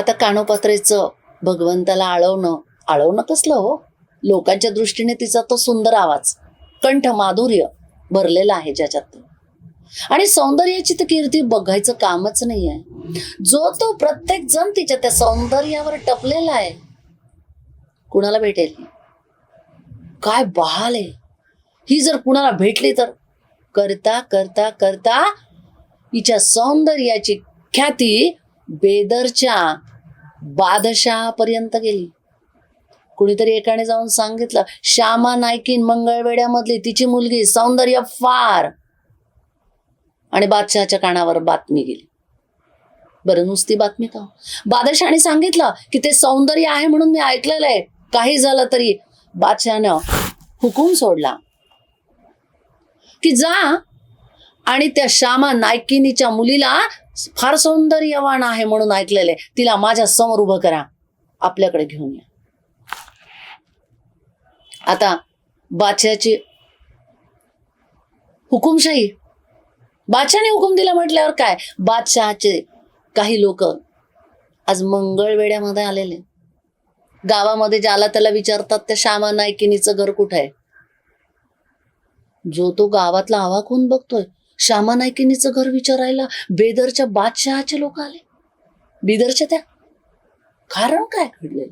आता कानोपात्रेचं भगवंताला आळवणं आळवणं कसलं हो? लोकांच्या दृष्टीने तिचा तो सुंदर आवाज कंठ माधुर्य भरलेला आहे ज्याच्यात. आणि सौंदर्याची तर कीर्ती बघायचं कामच नाही आहे जो तो प्रत्येक जण तिच्या त्या सौंदर्यावर टपलेला आहे कुणाला भेटेल? काय बहाल आहे? ही जर कुणाला भेटली तर करता करता करता हिच्या सौंदर्याची ख्याती बेदरच्या बादशहापर्यंत गेली. कुणीतरी एकाने जाऊन सांगितलं श्यामा नायकीन मंगळवेड्यामधली तिची मुलगी सौंदर्य फार. आणि बादशहाच्या कानावर बातमी गेली. बरं नुसती बातमी का? बादशहाने सांगितलं की ते सौंदर्य आहे म्हणून मी ऐकलेलं आहे. काही झालं तरी बादशहानं हुकूम सोडला. की जा आणि त्या श्यामा नायकिनीच्या मुलीला फार सौंदर्यवान आहे म्हणून ऐकलेले. तिला माझ्यासमोर उभं करा. आपल्याकडे घेऊन या. आता बादशाची हुकुमशाही. बादशाने हुकुम दिला म्हटल्यावर काय? बादशहाचे काही लोक आज मंगळवेड्यामध्ये आलेले. गावामध्ये ज्याला त्याला विचारतात त्या श्यामा नायकिनीचं घर कुठं आहे? जो तो गावातला आवा होऊन बघतोय. श्यामा नायकिनीचं घर विचारायला बेदरच्या बादशहाचे लोक आले. बिदरच्या त्या कारण काय घडले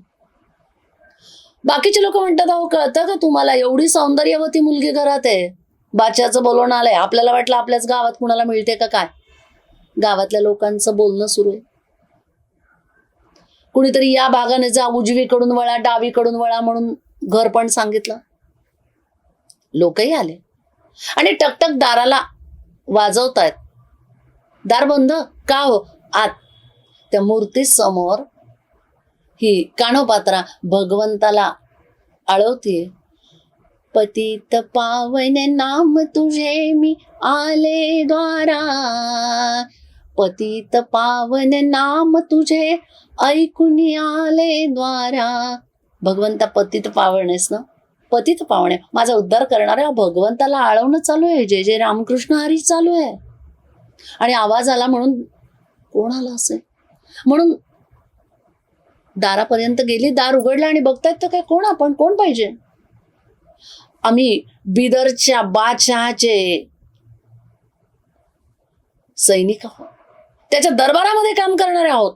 बाकीचे लोक म्हणतात अहो कळतं का तुम्हाला? एवढी सौंदर्यवती मुलगी घरात आहे. बादशहाचं बोलवणं आलंय. आपल्याला वाटलं आपल्याच गावात कुणाला मिळते का काय? गावातल्या लोकांचं बोलणं सुरू आहे. कुणीतरी या भागाने जा उजवीकडून वळा डावीकडून वळा म्हणून घर पण सांगितलं. लोकही आले. आणि टकटक दाराला वाजवतायत. दार बंद का हो? आत. त्या मूर्ती समोर ही कानोपात्रा भगवंताला आळवतीये. पतित पावन नाम तुझे मी आले द्वारा. पतित पावन नाम तुझे ऐकून आले द्वारा. भगवंता पतित पावन आहेस ना? पतित पावणे. माझा उद्धार करणाऱ्या भगवंताला आळवणं चालू आहे. जय जय रामकृष्ण हरी चालू आहे. आणि आवाज आला म्हणून कोण आला असेल? म्हणून दारापर्यंत गेली दार उघडलं आणि बघतायत तर काय कोण आपण? कोण पाहिजे? आम्ही बिदरच्या बादशहाचे सैनिक आहोत. त्याच्या दरबारामध्ये काम करणारे आहोत.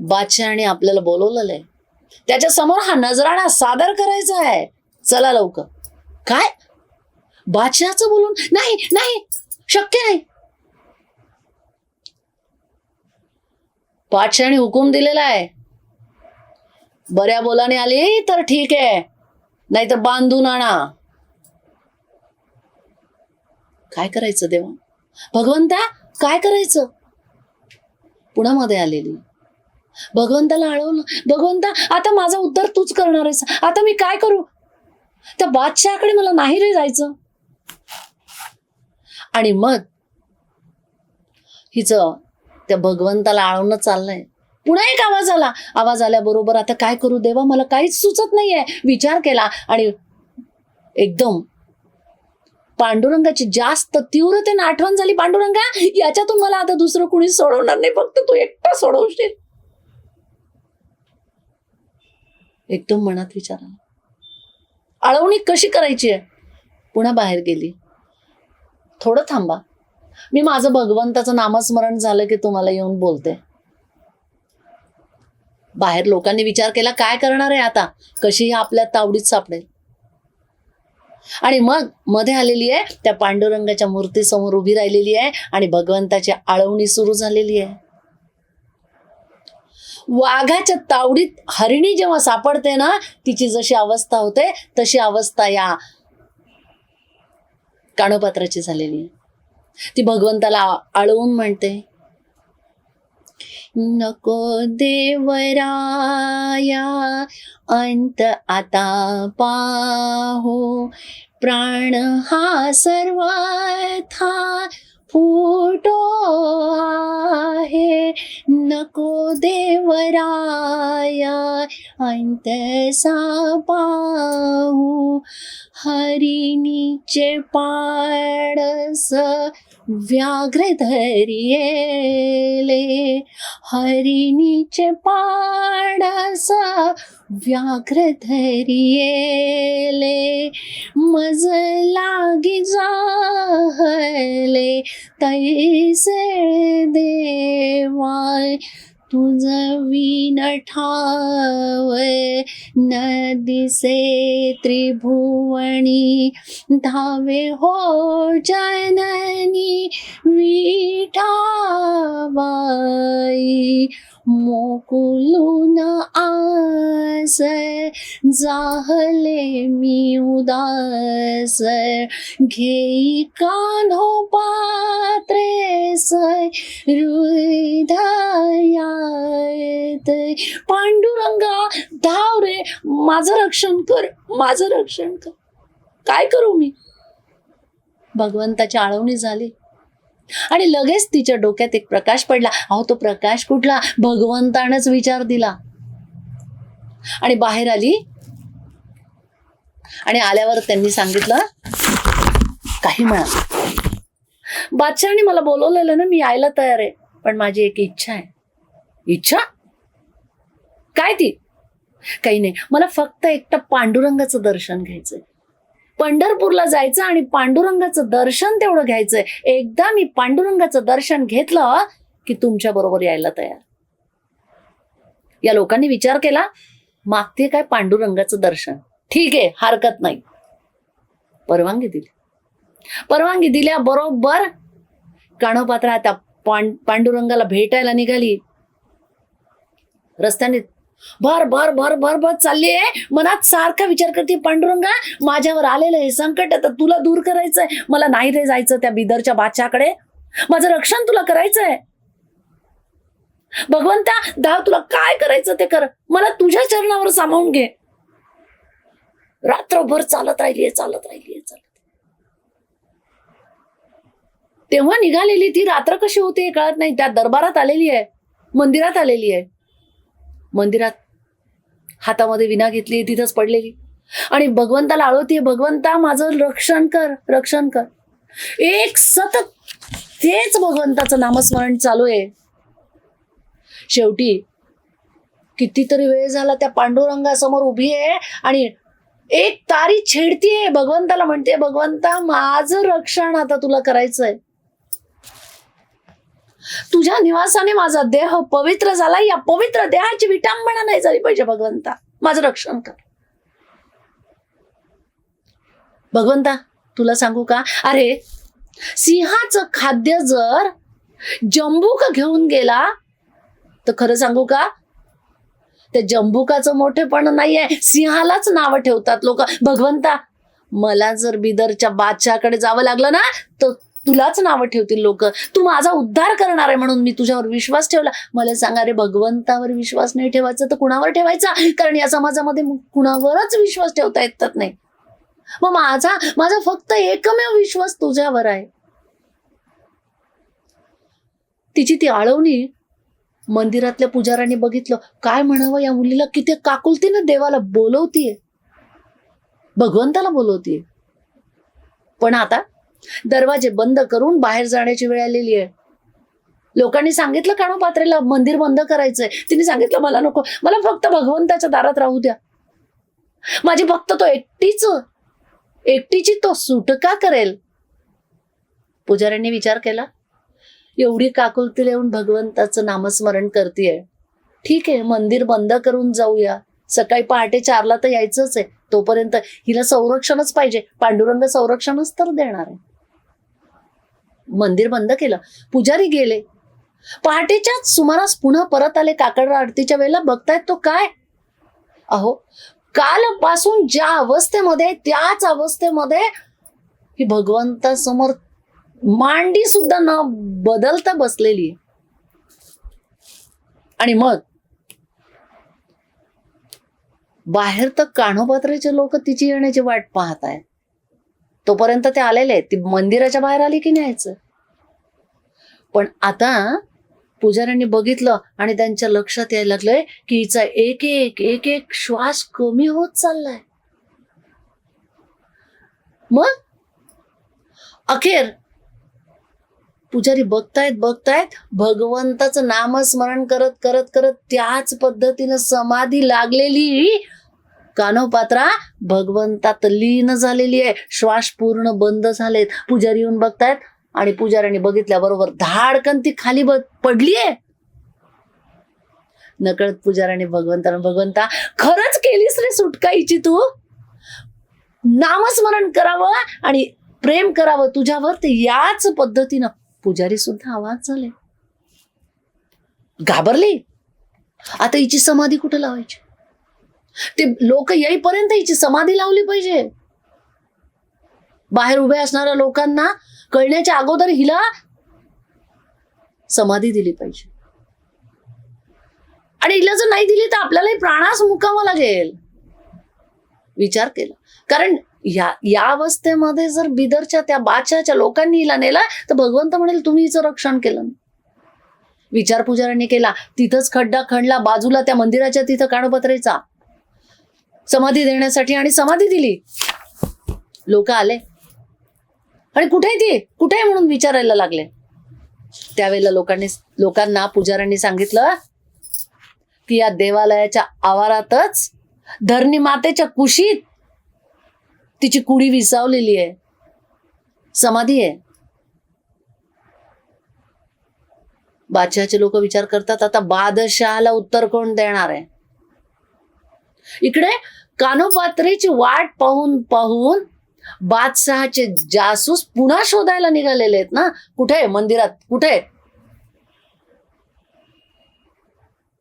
बादशहाने आपल्याला बोलवलेलं आहे. त्याच्यासमोर हा नजराणा सादर करायचा आहे. चला लवकर. काय? बादशहाचं बोलून? नाही नाही. शक्य नाही. बादशहाने हुकूम दिलेला आहे. बऱ्या बोलाने आली तर ठीक आहे. नाही तर बांधून आणा काय करायचं देवा? भगवंता काय करायचं? पुण्यामध्ये आलेली. भगवंताला अडवलं भगवंता आता माझा उद्धार तूच करणार आहेस. आता मी काय करू? त्या बादशहाकडे मला नाही रे जायचं. आणि मग हिचं त्या भगवंताला आळवणं चाललंय. पुन्हा एक आवाज आला. आवाज आल्याबरोबर आता काय करू देवा? मला काहीच सुचत नाहीये. विचार केला आणि एकदम पांडुरंगाची जास्त तीव्रतेने आठवण झाली. पांडुरंगा याच्यातून मला आता दुसरं कुणी सोडवणार नाही. फक्त तू एकटा सोडवशील. एकदम मनात विचार आला. आळवणी कशी करायची आहे? पुन्हा बाहेर गेली. थोडं थांबा. मी माझं भगवंताचं नामस्मरण झालं की तुम्हाला येऊन बोलते. बाहेर लोकांनी विचार केला काय करणार आहे आता? कशी आपल्या तावडीत सापडेल? आणि मग मध्ये आलेली आहे त्या पांडुरंगाच्या मूर्तीसमोर उभी राहिलेली आहे आणि भगवंताची आळवणी सुरू झालेली आहे. वाघाच्या तावडीत हरिणी जेव्हा सापडते ना तिची जशी अवस्था होते तशी अवस्था या कानोपात्राची झालेली ती भगवंताला आळवून म्हणते नको देवराया अंत आता पाहो प्राण हा सर्वथा फुटो आहे. नको देवराया अंतसा पाहू. हरिणीचे पाडस व्याघ्र धरियेले हरिणीचे पाडस व्याघ्र धरियेले मज लागी जाहले तैसे देवाय तुझ विण न दिसे त्रिभुवनी धावे हो जननी विठाबाई मोकुलून आस जाहले मी उदास. घेई कान्हो पात्रे सय हृदयात. पांडुरंगा धाव रे माझं रक्षण कर माझं रक्षण कर. काय करू मी? भगवंताची आळवणी झाली. आणि लगेच तिच्या डोक्यात एक प्रकाश पडला. अहो तो प्रकाश कुठला? भगवंतानच विचार दिला. आणि बाहेर आली. आणि आल्यावर त्यांनी सांगितलं काही म्हणा बादशहाने मला बोलवलेलं ना मी यायला तयार आहे. पण माझी एक इच्छा आहे. इच्छा? काय ती? काही नाही. मला फक्त एकटं पांडुरंगाचं दर्शन घ्यायचंय. पंढरपूरला जायचं आणि पांडुरंगाचं दर्शन तेवढं घ्यायचंय. एकदा मी पांडुरंगाचं दर्शन घेतलं की तुमच्या बरोबर यायला तयार. या लोकांनी विचार केला मागते काय पांडुरंगाचं दर्शन? ठीक आहे हरकत नाही. परवानगी दिली. परवानगी दिल्या बरोबर काणोपात्रा त्या पांडुरंगाला भेटायला निघाली. रस्त्याने भर भर भर भर भर चालली आहे. मनात सारखा विचार करते पांडुरंगा माझ्यावर आलेलं हे संकट आता तुला दूर करायचंय. मला नाही रे जायचं त्या बिदरच्या बादशाकडे. माझं रक्षण तुला करायचंय. भगवंता धाव तुला काय करायचं ते कर. मला तुझ्या चरणावर सामावून घे. रात्रभर चालत राहिलीये चालत राहिलीये चालत तेव्हा निघालेली ती रात्र कशी होते हे कळत नाही. त्या दरबारात आलेली आहे मंदिरात आलेली आहे. मंदिरात हातामध्ये विना घेतली तिथंच पडलेली. आणि भगवंताला आळवतीये भगवंता माझं रक्षण कर रक्षण कर. एक सतत तेच भगवंताचं नामस्मरण चालू आहे. शेवटी कितीतरी वेळ झाला त्या पांडुरंगासमोर उभी आहे आणि एक तारी छेडतीये भगवंताला म्हणते भगवंता माझं रक्षण आता तुला करायचंय. तुझ्या निवासाने माझा देह पवित्र झाला. या पवित्र देहाची विटांबना नाही झाली पाहिजे भगवंता. माझं रक्षण कर. भगवंता तुला सांगू का? अरे सिंहाचं खाद्य जर जंबूक घेऊन गेला तर खरं सांगू का? त्या जंबुकाचं मोठेपण नाहीये. सिंहालाच नावं ठेवतात लोक. भगवंता मला जर बिदरच्या बादशाकडे जावं लागलं ना तर तुलाच नावं ठेवतील लोक. तू माझा उद्धार करणार आहे म्हणून मी तुझ्यावर विश्वास ठेवला. मला सांगा रे भगवंतावर विश्वास नाही ठेवायचा तर कुणावर ठेवायचा? कारण या समाजामध्ये कुणावरच विश्वास ठेवता येतात नाही. मग माझा माझा फक्त एकमेव विश्वास तुझ्यावर आहे. तिची ती आळवणी मंदिरातल्या पुजाऱ्यांनी बघितलं. काय म्हणावं या मुलीला? किती काकुलतीनं देवाला बोलवतीये. भगवंताला बोलवतीये. पण आता दरवाजे बंद करून बाहेर जाण्याची वेळ आलेली आहे. लोकांनी सांगितलं काणोपात्रेला मंदिर बंद करायचंय. तिने सांगितलं मला नको. मला फक्त भगवंताच्या दारात राहू द्या. माझी फक्त तो एकटीच एकटीची तो सुटका करेल? पुजाऱ्यांनी विचार केला. एवढी काकुलतीला येऊन भगवंताचं नामस्मरण करतेय. ठीक आहे मंदिर बंद करून जाऊया. सकाळी पहाटे चारला तर यायचंच आहे. तोपर्यंत हिला संरक्षणच पाहिजे. पांडुरंग संरक्षणच तर देणार आहे. मंदिर बंद केलं. पुजारी गेले. पहाटेच्याच सुमारास पुन्हा परत आले काकड आरतीच्या वेळेला. बघतायत तो काय? अहो कालपासून ज्या अवस्थेमध्ये त्याच अवस्थेमध्ये ही भगवंतासमोर मांडी सुद्धा न बदलता बसलेली आणि मग बाहेर तर कान्होपात्रेचे लोक तिची येण्याची वाट पाहत आहेत तोपर्यंत ते आलेले आहेत. ती मंदिराच्या बाहेर आली की न्यायचं पण आता पुजाऱ्यांनी बघितलं आणि त्यांच्या लक्षात यायला लागलंय की हिचा एक एक एक एक श्वास कमी होत चाललाय. मग? अखेर पुजारी बघतायत बघतायत भगवंताचं नामस्मरण करत करत करत त्याच पद्धतीनं समाधी लागलेली कानोपात्रा भगवंतात लीन झालेली आहे. श्वास पूर्ण बंद झालेत. पुजारी येऊन बघतायत आणि पुजाऱ्याने बघितल्याबरोबर धाडकन ती खाली पडली पडलीये नकळत पुजाऱ्याने भगवंतानं भगवंता खरंच केलीस रे सुटका तू? नामस्मरण करावं आणि प्रेम करावं तुझ्यावर ते याच पद्धतीनं. पुजारी सुद्धा आवाज झाले. घाबरली? आता हिची समाधी कुठे लावायची? ते लोक येईपर्यंत हिची समाधी लावली पाहिजे. बाहेर उभे असणाऱ्या लोकांना कळण्याच्या अगोदर हिला समाधी दिली पाहिजे. आणि हिला जर नाही दिली तर आपल्यालाही प्राणास मुकावा लागेल. विचार केला. कारण या या अवस्थेमध्ये जर बिदरच्या त्या बादशाच्या लोकांनी हिला नेला तर भगवंत म्हणेल तुम्ही हिचं रक्षण केलं. विचार पुजाऱ्यांनी केला. तिथंच खड्डा खणला बाजूला त्या मंदिराच्या तिथं काणपत्रेचा. समाधी देण्यासाठी आणि समाधी दिली. लोक आले. आणि कुठे आहे ती? कुठे आहे म्हणून विचारायला लागले? त्यावेळेला लोकांनी लोकांना पुजाऱ्यांनी सांगितलं की या देवालयाच्या आवारातच धरणी मातेच्या कुशीत तिची कुडी विसावलेली आहे. समाधी आहे. बादशहाचे लोक विचार करतात आता बादशहाला उत्तर कोण देणार आहे? इकडे कानोपात्रेची वाट पाहून पाहून बादशहाचे जासूस पुन्हा शोधायला निघालेले आहेत ना? कुठे मंदिरात. कुठे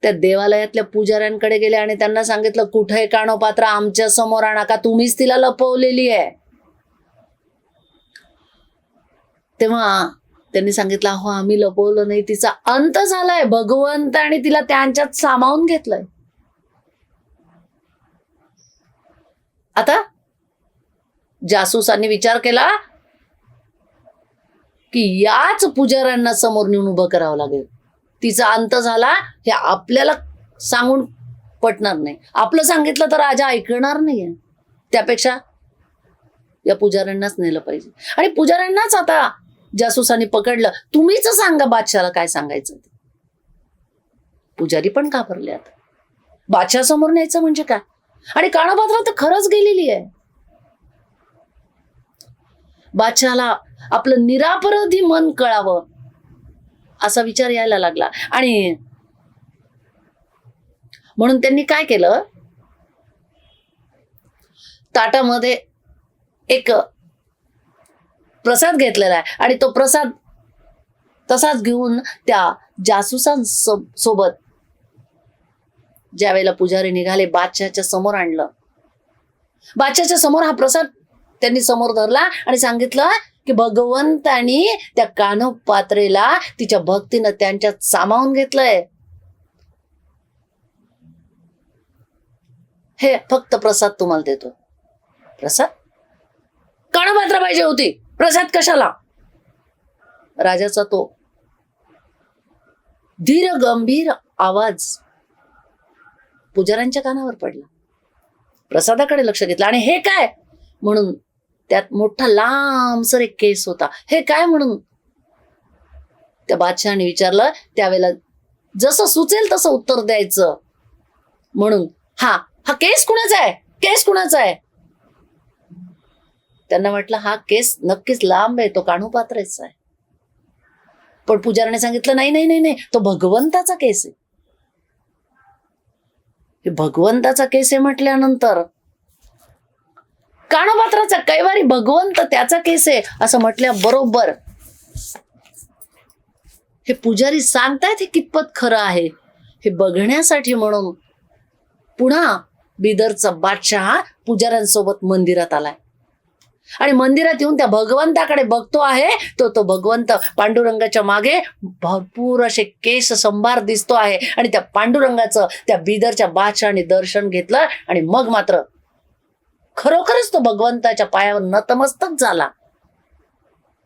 त्या देवालयातल्या पुजाऱ्यांकडे गेले आणि त्यांना सांगितलं कुठे कानोपात्र? आमच्यासमोर आणा का? तुम्हीच तिला लपवलेली आहे. तेव्हा त्यांनी सांगितलं हो आम्ही लपवलं नाही. तिचा अंत झालाय. भगवंत आणि तिला त्यांच्यात सामावून घेतलंय. आता जासूसांनी विचार केला की याच पुजाऱ्यांना समोर नेऊन उभं करावं लागेल. तिचा अंत झाला हे आपल्याला सांगून पटणार नाही. आपलं सांगितलं तर राजा ऐकणार नाहीये. त्यापेक्षा या पुजाऱ्यांनाच नेलं पाहिजे. आणि पुजाऱ्यांनाच आता जासूसांनी पकडलं. तुम्हीच सांगा बादशाला काय सांगायचं ते. पुजारी पण घाबरले आता. बादशाह समोर न्यायचं म्हणजे काय? आणि काळापात्र तर खरंच गेलेली आहे. बादशहाला आपलं निरापराधी मन कळावं असा विचार यायला लागला. आणि म्हणून त्यांनी काय केलं? ताटामध्ये एक प्रसाद घेतलेला आहे. आणि तो प्रसाद तसाच घेऊन त्या जासूसांसोबत सोबत ज्यावेळेला पुजारी निघाले बादशाहच्या समोर आणलं. बादशाहच्या समोर हा प्रसाद त्यांनी समोर धरला आणि सांगितलं की भगवंतानी त्या कानोपात्रेला तिच्या भक्तीनं त्यांच्यात सामावून घेतलंय. हे फक्त प्रसाद तुम्हाला देतो. प्रसाद? कानोपात्रा पाहिजे होती. प्रसाद कशाला? राजाचा तो धीर गंभीर आवाज पुजाऱ्यांच्या कानावर पडला. प्रसादाकडे लक्ष घेतलं. आणि हे काय? म्हणून त्यात मोठा लांबसर एक केस होता. हे काय म्हणून? त्या बादशहाने विचारलं त्यावेळेला जसं सुचेल तसं उत्तर द्यायचं. म्हणून हा हा केस कुणाचा आहे? केस कुणाचा आहे? त्यांना वाटलं हा केस नक्कीच लांब आहे तो काणूपात्रेचा आहे. पण पुजाराने सांगितलं नाही नाही नाही नाही तो भगवंताचा केस आहे. हे भगवंताचा केस आहे म्हटल्यानंतर. काणोपात्राचा कैवारी भगवंत त्याचा केस आहे असं म्हटल्या बरोबर हे पुजारी सांगतायत हे कितपत खरं आहे. हे बघण्यासाठी म्हणून पुन्हा बिदरचा बादशाह पुजाऱ्यांसोबत मंदिरात आलाय. आणि मंदिरात येऊन त्या भगवंताकडे बघतो आहे तो तो भगवंत पांडुरंगाच्या मागे भरपूर असे केस संभार दिसतो आहे. आणि त्या पांडुरंगाचं त्या बिदरच्या बादशाने दर्शन घेतलं आणि मग मात्र खरोखरच तो भगवंताच्या पायावर नतमस्तक झाला.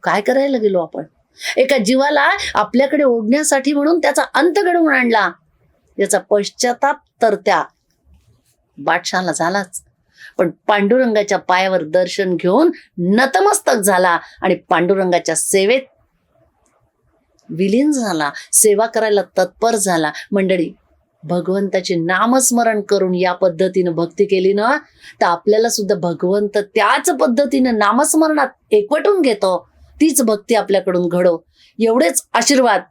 काय करायला गेलो आपण? एका जीवाला आपल्याकडे ओढण्यासाठी म्हणून त्याचा अंत घडवून आणला. याचा पश्चाताप तर त्या बादशाला झालाच. पण पांडुरंगाच्या पायावर दर्शन घेऊन नतमस्तक झाला आणि पांडुरंगाच्या सेवेत विलीन झाला सेवा करायला तत्पर झाला. मंडळी भगवंताचे नामस्मरण करून या पद्धतीनं भक्ती केली ना तर आपल्याला सुद्धा भगवंत त्याच पद्धतीनं नामस्मरणात एकवटून घेतो. तीच भक्ती आपल्याकडून घडो. एवढेच आशीर्वाद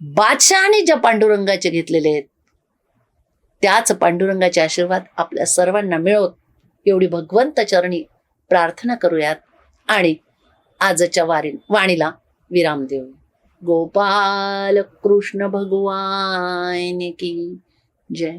बादशहाने ज्या पांडुरंगाचे घेतलेले आहेत त्याच पांडुरंगाचे आशीर्वाद आपल्या सर्वांना मिळवत एवढी भगवंत चरणी प्रार्थना करूयात. आणि आजच्या वारी वाणीला विराम देऊ. गोपाल कृष्ण भगवान की जय.